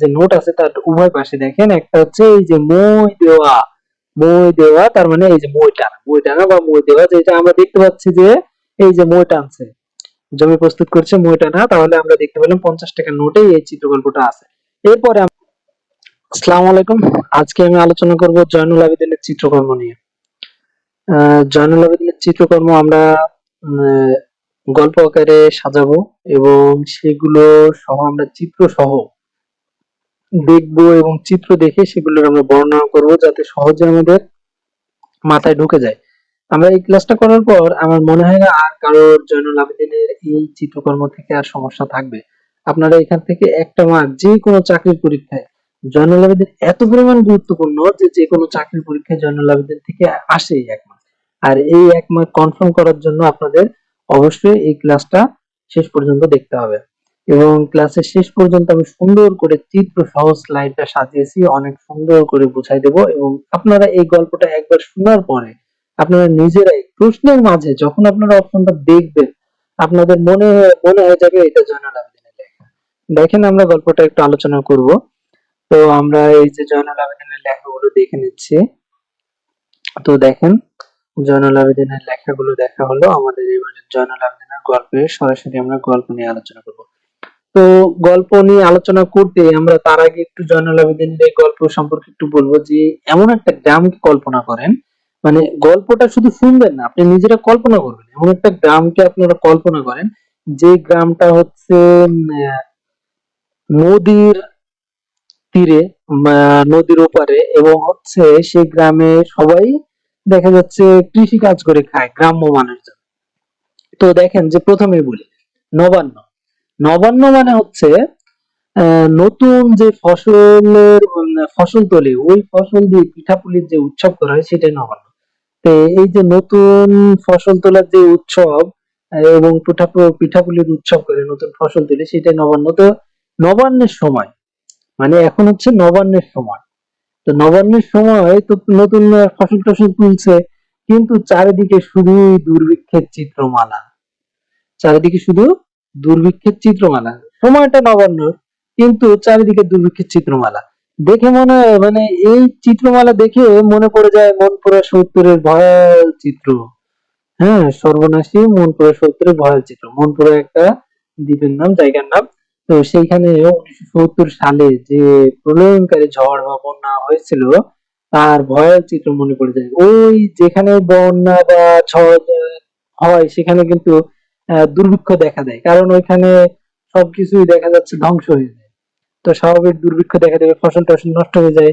যে নোট আছে তার উভয় পাশে দেখেন, একটা হচ্ছে এই যে মই দেওয়া মই দেওয়া, তার মানে এই যে মই টানা মই টানা বা মই দেওয়া যেটা আমরা দেখতে পাচ্ছি যে এই যে মই টানছে। জমি প্রস্তুত করছে মই টানা, তাহলে আমরা দেখতে পেলাম পঞ্চাশ টাকার নোটে এই চিত্রকল্পটা আছে। এরপরে আসসালামু আলাইকুম। আজকে আমি আলোচনা করব জয়নুল আবেদিনের চিত্রকর্ম নিয়ে। জয়নুল আবেদিনের চিত্রকর্ম আমরা গল্প আকারে সাজাবো এবং সেগুলো সহ আমরা চিত্র সহ দেখব এবং চিত্র দেখে সেগুলোর আমরা বর্ণনা করব যাতে সহজে আমাদের মাথায় ঢুকে যায়। আমরা এই ক্লাসটা করার পর আমার মনে হয় না আর কারোর জয়নুল আবেদিনের এই চিত্রকর্ম থেকে আর সমস্যা থাকবে। আপনারা এখান থেকে একটা মার্ক যে কোনো চাকরির পরীক্ষায় জয়নুল আবেদিন এত পরিমাণ গুরুত্বপূর্ণ যে যে কোনো চাকরির পরীক্ষায় জয়নুল আবেদিন থেকে আসে এক মার্ক আর এই এক মার্ক কনফার্ম করার জন্য আপনাদের অবশ্যই এই ক্লাসটা শেষ পর্যন্ত দেখতে হবে। এবং ক্লাসের শেষ পর্যন্ত আমি সুন্দর করে চিত্র সহ স্লাইডটা সাজিয়েছি, অনেক সুন্দর করে বুঝাই দেব এবং আপনারা এই গল্পটা একবার শোনার পরে আপনারা নিজেরাই প্রশ্নের মাঝে যখন আপনারা অপশনটা দেখবেন, আপনাদের মনে মনে হয়ে যাবে এটা জয়নাল আবেদিনের লেখা। দেখেন আমরা গল্পটা একটু আলোচনা করব। তো আমরা এই যে জয়নাল আবেদিনের লেখাগুলো দেখে নিচ্ছি। তো দেখেন, জয়নাল আবেদিনের লেখাগুলো দেখা হলো আমাদের এবারে জয়নাল আবেদিনের গল্পের, সরাসরি আমরা গল্প নিয়ে আলোচনা করব। তো গল্প নিয়ে আলোচনা করতে আমরা তার আগে একটু জয়নাল আবেদিনের এই গল্প সম্পর্কে একটু বলব যে, এমন একটা গ্রামকে কল্পনা করেন? মানে গল্পটা শুধু শুনবেন না, আপনি নিজেরা কল্পনা করবেন। এমন একটা গ্রামকে আপনারা কল্পনা করেন, যে গ্রামটা হচ্ছে নদীর তীরে নদীর ওপারে, এবং হচ্ছে সেই গ্রামে সবাই দেখা যাচ্ছে কৃষি কাজ করে খায়, গ্রাম্য মানুষজন। তো দেখেন যে প্রথমেই বলি, নবান্ন। নবান্ন মানে হচ্ছে নতুন যে ফসলের, ফসল তোলে ওই ফসল দিয়ে পিঠাপুলির যে উৎসব করা হয় সেটাই নবান্ন। তো এই যে নতুন ফসল তোলার যে উৎসব, এবং পিঠা, পিঠাপুলির উৎসব করে নতুন ফসল তোলে, সেটাই নবান্ন। তো নবান্নের সময় মানে এখন হচ্ছে নবান্নের সময়। তো নবান্নের সময় তো নতুন ফসল টসল তুলছে, কিন্তু চারিদিকে শুধু দুর্ভিক্ষের চিত্রমালা। চারিদিকে শুধু দুর্ভিক্ষের চিত্রমালা। সময়টা নবান্ন, কিন্তু চারিদিকে দুর্ভিক্ষের চিত্রমালা। দেখে মনে মানে এই চিত্রমালা দেখে মনে পড়ে যায় মনপুরা সত্তরের ভয়াল চিত্র। হ্যাঁ সর্বনাশী মনপুরা সত্তরের ভয়াল চিত্র। মনপুরা একটা দ্বীপের নাম, জায়গার নাম। তো সেইখানে উনিশশো সত্তর সালে যে প্রলয়নকারী ঝড় বা বন্যা হয়েছিল, তার ভয়াল চিত্র মনে পড়ে যায়। ওই যেখানে বন্যা বা ঝড় হয়, সেখানে কিন্তু দুর্ভিক্ষ দেখা দেয়। কারণ ওইখানে সবকিছুই দেখা যাচ্ছে ধ্বংস হয়ে যায়। তো স্বাভাবিক দুর্ভিক্ষ দেখা দেবে, ফসল টসল নষ্ট হয়ে যায়।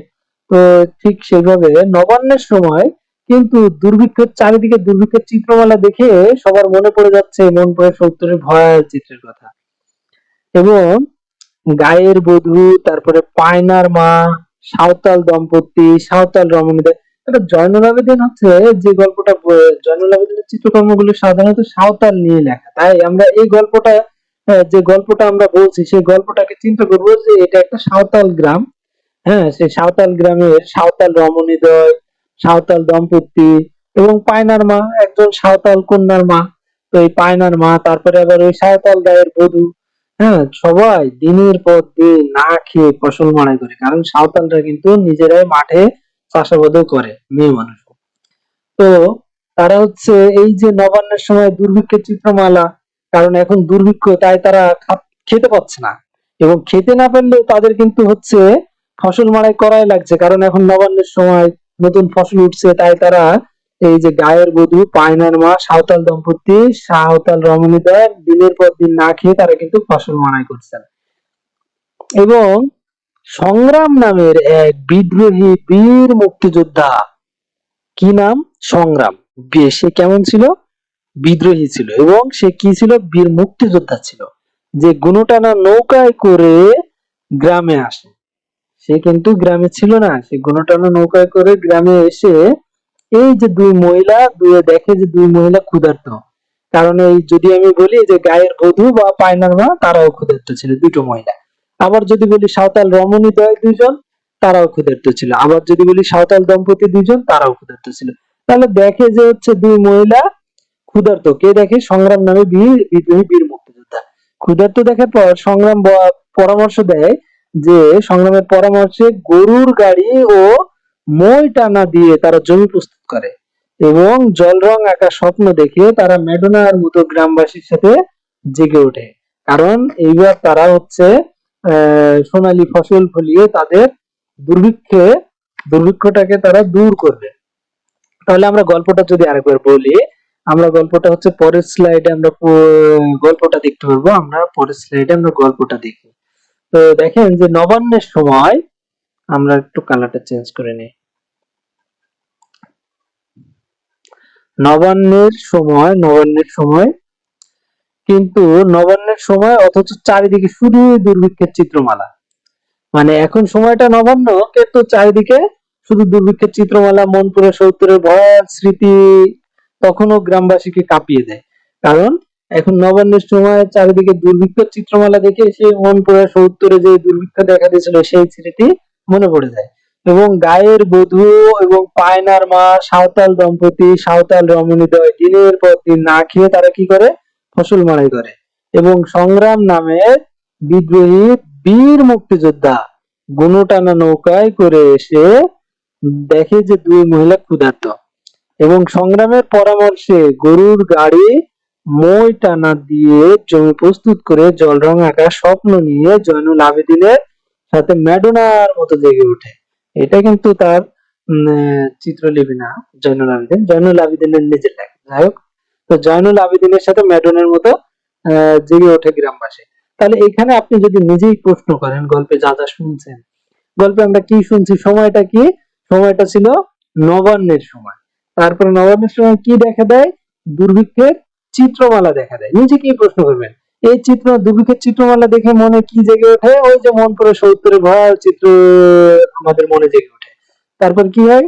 তো ঠিক সেইভাবে নবান্নের সময় কিন্তু দুর্ভিক্ষের চারিদিকে দুর্ভিক্ষের চিত্রমালা দেখে সবার মনে পড়ে যাচ্ছে, মন পড়ে সত্তরের ভয়াল চিত্রের কথা। এবং গায়ের বধূ, তারপরে পায়নার মা, সাঁওতাল দম্পতি, সাঁওতাল রমণীদের এটা জয়নুল আবেদিন হচ্ছে যে গল্পটা জয়নুল আবেদিনের সাধারণত সাঁওতাল নিয়ে লেখা। তাই আমরা এই গল্পটা যে গল্পটা আমরা বলছি, সেই গল্পটাকে চিন্তা করব যে এটা একটা সাঁওতাল গ্রাম। হ্যাঁ সেই সাঁওতাল গ্রামের সাঁওতাল রমণীদ্বয়, সাঁওতাল দম্পতি এবং পায়নার মা, একজন সাঁওতাল কন্যার মা। তো এই পায়নার মা, তারপরে আবার ওই সাঁওতাল গায়ের বধূ। হ্যাঁ সবাই দিনের পর দিন না খেয়ে ফসল মারাই করে। কারণ সাঁওতালরা কিন্তু নিজেরাই মাঠে চাষাবাদও করে, মেয়ে মানুষ। তো তারা হচ্ছে এই যে নবান্নের সময় দুর্ভিক্ষের চিত্রমালা, কারণ এখন দুর্ভিক্ষ, তাই তারা খেতে পাচ্ছে না। এবং খেতে না পারলেও তাদের কিন্তু হচ্ছে ফসল মাড়াই করাই লাগছে, কারণ এখন নবান্নের সময় নতুন ফসল উঠছে, তাই তারা এই যে গায়ের বধূ পায়নার মা, সাঁওতাল দম্পতি, সাঁওতাল রমণীদের দিনের পর দিন না খেয়ে তারা কিন্তু ফসল মাড়াই করছেন এবং সংগ্রাম নামের এক বিদ্রোহী বীর মুক্তিযোদ্ধা। কি নাম? সংগ্রাম। সে কেমন ছিল? বিদ্রোহী ছিল এবং সে কি ছিল? বীর মুক্তিযোদ্ধা ছিল। যে গুণটানা নৌকায় করে গ্রামে আসে। সে কিন্তু গ্রামে ছিল না। সে গুণটানা নৌকায় করে গ্রামে এসে এই যে দুই মহিলা, দুয়ে দেখে যে দুই মহিলা ক্ষুধার্ত। কারণ এই যদি আমি বলি যে গায়ের বধূ বা পায়নার মা, তারাও ক্ষুধার্ত ছিল, দুটো মহিলা। আবার যদি বলি সাঁওতাল রমণী দয় দুইজন, তারাও ক্ষুধার্ত ছিল। আবার যদি বলি সাঁওতাল দম্পতি দুইজন, তারাও ক্ষুধার্ত ছিল। তাহলে দেখে যে হচ্ছে দুই মহিলা ক্ষুধার্ত। কে দেখে? সংগ্রাম নামে বিদ্রোহী বীর মুক্তিযোদ্ধা। ক্ষুধার্ত দেখার পর সংগ্রাম পরামর্শ দেয় যে সংগ্রামের পরামর্শে গরুর গাড়ি ও মই টানা দিয়ে তারা জমি প্রস্তুত করে এবং জলরং আঁকা স্বপ্ন দেখে তারা মেডোনার মতো গ্রামবাসীর সাথে জেগে ওঠে। কারণ এইবার তারা হচ্ছে সোনালী ফসল ফলিয়ে তাদের দুর্ভিক্ষে, দুর্ভিক্ষটাকে তারা দূর করবে। তাহলে আমরা গল্পটা যদি আরেকবার বলি, আমরা গল্পটা হচ্ছে পরের স্লাইডে আমরা গল্পটা দেখতে পারব। আমরা পরের স্লাইডে আমরা গল্পটা দেখি। তো দেখেন যে নবান্নের সময়, আমরা একটু কালারটা চেঞ্জ করে নিই। নবান্নের সময় নবান্নের সময় কিন্তু নবান্নের সময় অথচ চারিদিকে শুধু দুর্ভিক্ষের চিত্রমালা। মানে এখন সময়টা নবান্ন কিন্তু চারিদিকে শুধু দুর্ভিক্ষের চিত্রমালা, মনপুরে সত্তরের ভয়াল স্মৃতি তখনও গ্রামবাসীকে কাঁপিয়ে দেয়। কারণ এখন নবান্নের সময় চারিদিকে দুর্ভিক্ষের চিত্রমালা দেখে সেই মনপুরে সত্তরে যে দুর্ভিক্ষ দেখা দিয়েছিল, সেই স্মৃতি মনে পড়ে যায়। এবং গায়ের বধূ এবং পায়নার মা সাঁওতাল দম্পতি, সাঁওতাল রমণীদ্বয় দিনের পর দিন না খেয়ে তারা কি করে? ফসল মাড়াই করে। এবং সংগ্রাম নামের বিদ্রোহী বীর মুক্তিযোদ্ধা গুণটানা নৌকায় করে এসে দেখে যে দুই মহিলা ক্ষুধার্ত। এবং সংগ্রামের পরামর্শে গরুর গাড়ি, মই টানা দিয়ে জমি প্রস্তুত করে জলরং আঁকা স্বপ্ন নিয়ে জয়নুল আবেদিনের সাথে ম্যাডোনার মতো জেগে ওঠে। এটা কিন্তু তার চিত্রলিপি না, জয়নুল আবেদিন। জয়নুল আবেদিনের নিজের লেখা। যাই হোক তো জয়নুল আবেদিনের সাথে ম্যাডোনের মতো জেগে ওঠে গ্রামবাসী। তাহলে এখানে আপনি যদি নিজেই প্রশ্ন করেন, গল্পে যা যা শুনছেন, গল্পে আমরা কি শুনছি, সময়টা কি? সময়টা ছিল নবান্নের সময়। তারপরে নবান্নের সময় কি দেখা দেয়? দুর্ভিক্ষের চিত্রমালা দেখা দেয়। নিজে কি প্রশ্ন করবেন? এই চিত্র, দুর্ভিক্ষের চিত্রমালা দেখে মনে কি জেগে ওঠে? ওই যে মন করে সত্তরে ভয়াল চিত্র আমাদের মনে জেগে ওঠে। তারপর কি হয়?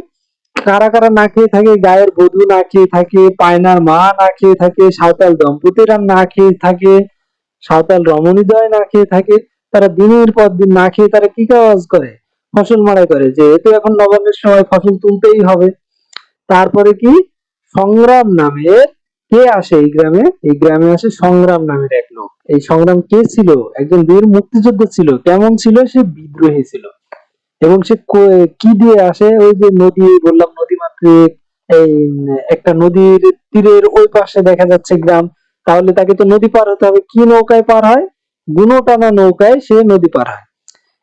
কারা কারা না খেয়ে থাকে, গায়ের বধূ না খেয়ে থাকে, পায়নার মা না খেয়ে থাকে, সাঁওতাল দম্পতিরা না খেয়ে থাকে, সাঁওতাল রমণীদ্বয় না খেয়ে থাকে, তারা দিনের পর দিন না খেয়ে তারা কি কাজ করে? ফসল মাড়াই করে, যেহেতু এখন নবান্নের সময় ফসল তুলতেই হবে। তারপরে কি? সংগ্রাম নামের কে আসে এই গ্রামে? এই গ্রামে আসে সংগ্রাম নামের এক লোক। এই সংগ্রাম কে ছিল? একজন বীর মুক্তিযোদ্ধা ছিল। কেমন ছিল? সে বিদ্রোহী ছিল। এবং সে কি দিয়ে আসে? ওই যে নদী, বললাম নদী মাতৃক, এই, একটা নদীর তীরের ওই পাশে দেখা যাচ্ছে গ্রাম। তাহলে তাকে তো নদী পার হতে হবে। কি নৌকায় পার হয়? গুনো টানা নৌকায় সে নদী পার হয়।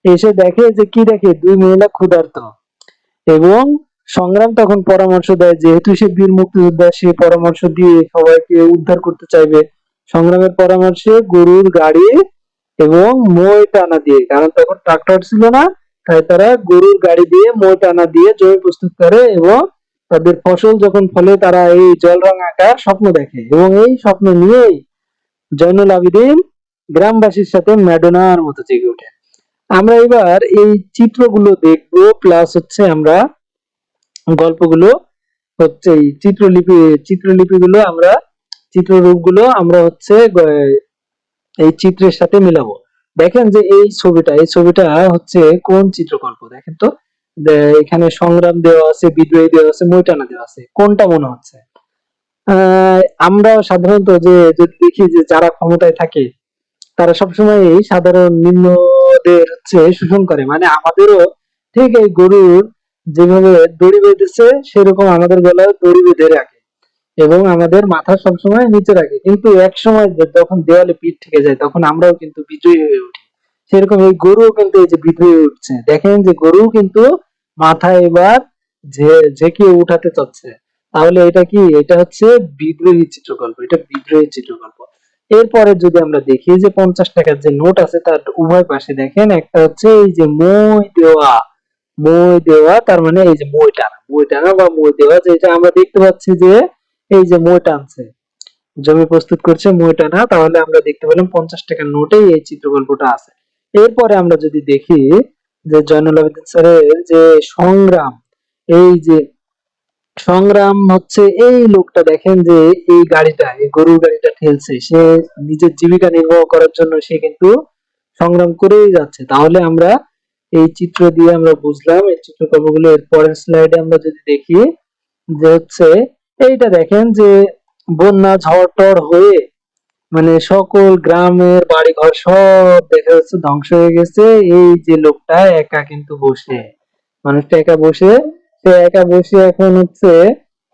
এসে দেখে যে কি দেখে? দুই মহিলা ক্ষুধার্ত। এবং সংগ্রাম তখন পরামর্শ দেয়, যেহেতু সে বীর মুক্তিযোদ্ধা, সে পরামর্শ দিয়ে সবাইকে উদ্ধার করতে চাইবে। সংগ্রামের পরামর্শে গরুর গাড়ি এবং মই টানা দিয়ে, কারণ তখন ট্রাক্টর ছিল না তাই তারা গরুর গাড়ি দিয়ে মই টানা দিয়ে জমি প্রস্তুত করে এবং তাদের ফসল যখন ফলে তারা এই জল জলরং আঁকার স্বপ্ন দেখে এবং এই স্বপ্ন নিয়েই জয়নুল আবেদিন গ্রামবাসীর সাথে ম্যাডোনার মতো জেগে ওঠে। আমরা এবার এই চিত্রগুলো দেখব প্লাস হচ্ছে আমরা গল্পগুলো, হচ্ছে এই চিত্রলিপি, চিত্রলিপিগুলো আমরা, চিত্ররূপগুলো আমরা হচ্ছে এই চিত্রের সাথে মিলাবো। দেখেন যে এই ছবিটা এই ছবিটা হচ্ছে কোন চিত্রকল্প? দেখেন তো এখানে সংগ্রাম দেওয়া আছে, বিদ্রোহী দেওয়া আছে মৈটানা দেওয়া আছে। কোনটা মনে হচ্ছে? আমরা সাধারণত যে যদি দেখি যে যারা ক্ষমতায় থাকে, তারা সবসময় সাধারণ নিম্নদের হচ্ছে শোষণ করে। মানে আমাদেরও ঠিক এই গরুর যেভাবে দড়ি বেঁধেছে, সেরকম আমাদের গলায় দড়ি বেঁধে রাখে। এবং আমাদের মাথা সবসময় নিচে রাখে। কিন্তু এক সময় যখন দেওয়ালে পিঠ থেকে যায়, তখন আমরাও কিন্তু বিজয়ী হয়ে উঠি। সেরকম এই গরুও কিন্তু এই যে বিজয়ী উঠছে। দেখেন যে গরু কিন্তু মাথা এবার ঝেঁকে উঠাতে চাচ্ছে। তাহলে এটা কি? এটা হচ্ছে বিদ্রোহী চিত্রকল্প। এটা বিদ্রোহী চিত্রকল্প। এরপরে যদি আমরা দেখি যে পঞ্চাশ টাকার যে নোট আছে, তার উভয় পাশে দেখেন, একটা হচ্ছে এই যে মই দেওয়া। মই দেওয়া, তার মানে এই যে মই টানা। মই টানা বা মই দেওয়া, যেটা আমরা দেখতে পাচ্ছি যে এই যে মই টানছে জমি প্রস্তুত করছে মই টানা তাহলে আমরা দেখতে পেলাম পঞ্চাশ টাকার নোটেই এই চিত্রকল্পটা আছে। এরপরে আমরা যদি দেখি যে জয়নুল আবেদিন স্যারের যে সংগ্রাম, এই যে সংগ্রাম হচ্ছে এই লোকটা দেখেন যে এই গাড়িটা, এই গরুর গাড়িটা ঠেলছে, সে নিজের জীবিকা নির্বাহ করার জন্য সে কিন্তু সংগ্রাম করেই যাচ্ছে। তাহলে আমরা এই চিত্র দিয়ে আমরা বুঝলাম, এই চিত্রকল্পগুলো এর পরের স্লাইডে আমরা যদি দেখি যে হচ্ছে এইটা দেখেন যে বন্যা, ঝড়, টড় হয়ে মানে সকল গ্রামের বাড়িঘর সব দেখা যাচ্ছে ধ্বংস হয়ে গেছে। এই যে লোকটা একা কিন্তু বসে, মানুষটা একা বসে, সে একা বসে এখন হচ্ছে,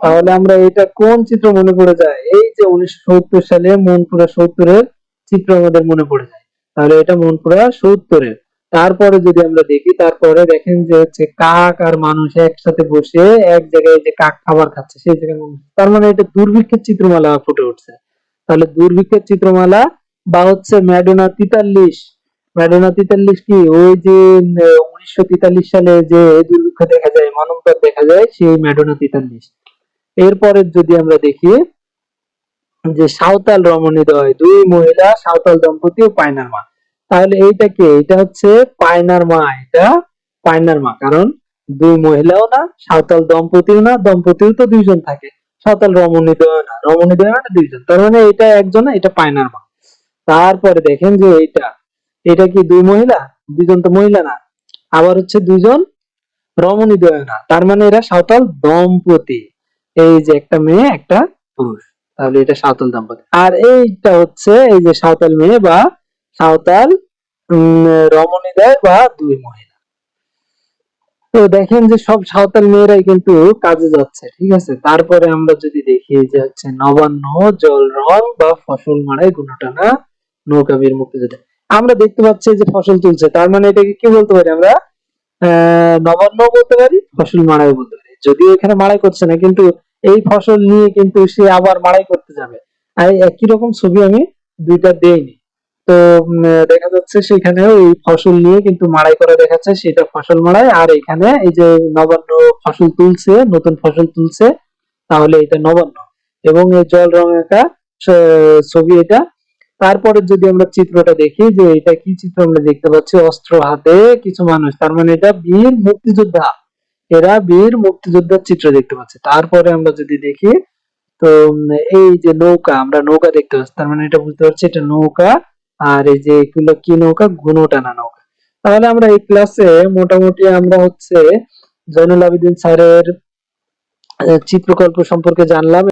তাহলে আমরা এটা কোন চিত্র মনে পড়ে যায়? এই যে উনিশশো সত্তর সালে মনপুরা সত্তরের চিত্র আমাদের মনে পড়ে যায়। তাহলে এটা মনপুরা সত্তরের। তারপরে যদি আমরা দেখি, তারপরে দেখেন যে হচ্ছে কাক আর মানুষ একসাথে বসে এক জায়গায় যে কাক খাবার খাচ্ছে, সেই জায়গায় তার মানে এটা দুর্ভিক্ষের চিত্রমালা ফুটে উঠছে। তাহলে দুর্ভিক্ষের চিত্রমালা বা হচ্ছে ম্যাডোনা তিতাল্লিশ। ম্যাডোনা তিতাল্লিশ কি? ওই যে উনিশশো তিতাল্লিশ সালে যে দুর্ভিক্ষ দেখা যায় মনন্তর দেখা যায়, সেই ম্যাডোনা তিতাল্লিশ। এরপরে যদি আমরা দেখি যে সাঁওতাল রমণীদয় দুই মহিলা সাঁওতাল দম্পতি ও পায়নার মা তাহলে এইটা কি? এটা হচ্ছে পায়নার মা, এটা পায়নার মা। কারণ দুই মহিলাও না, সাঁওতাল দম্পতিও না, দম্পতিও তো দুইজন থাকে। সাঁওতাল রমণীদয় না রমণীদয় মানে দুইজন। তার মানে এটা একজন এটা পায়নার মা। তারপরে দেখেন যে এটা এটা কি দুই মহিলা? দুইজন তো মহিলা না। আবার হচ্ছে দুইজন রমণীদয় না। তার মানে এরা সাঁওতাল দম্পতি। এই যে একটা মেয়ে, একটা পুরুষ। তাহলে এটা সাঁওতাল দম্পতি। আর এইটা হচ্ছে, এই যে সাঁওতাল মেয়ে বা সাঁওতাল উম, রমণীদয় বা দুই মহিলা। তো দেখেন যে সব সাঁওতাল মেয়েরাই কিন্তু কাজে যাচ্ছে ঠিক আছে? তারপরে আমরা যদি দেখি যে হচ্ছে নবান্ন জল রং বা ফসল মারাই গুণটানা নৌকা বীর মুক্তিযোদ্ধা। আমরা দেখতে পাচ্ছি যে ফসল তুলছে তার মানে এটাকে কি বলতে পারি আমরা? নবান্ন বলতে পারি ফসল মাড়াই বলতে পারি। যদিও এখানে মাড়াই করছে না কিন্তু এই ফসল নিয়ে কিন্তু সে আবার মাড়াই করতে যাবে। আর একই রকম ছবি আমি দুইটা দেইনি। তো দেখা যাচ্ছে সেখানে ওই ফসল নিয়ে কিন্তু মাড়াই করা দেখাচ্ছে, সেটা ফসল মাড়াই। আর এখানে এই যে নবান্ন ফসল তুলছে, নতুন ফসল তুলছে, তাহলে এটা নবান্ন। এবং এই জল রং একটা ছবি এটা। তারপরে যদি আমরা চিত্রটা দেখি যে এটা কি চিত্র আমরা দেখতে পাচ্ছি? অস্ত্র হাতে কিছু মানুষ। তার মানে এটা বীর মুক্তিযোদ্ধা। এরা বীর মুক্তিযোদ্ধার চিত্র দেখতে পাচ্ছি। তারপরে আমরা যদি দেখি, তো এই যে নৌকা, আমরা নৌকা দেখতে পাচ্ছি। তার মানে এটা বুঝতে পারছি, এটা নৌকা আর এই যে এগুলো কি নৌকা? ঘুনো টানা নৌকা। তাহলে আমরা এই ক্লাসে মোটামুটি আমরা হচ্ছে জয়নুল আবেদিন স্যারের চিত্রকল্প সম্পর্কে জানলাম।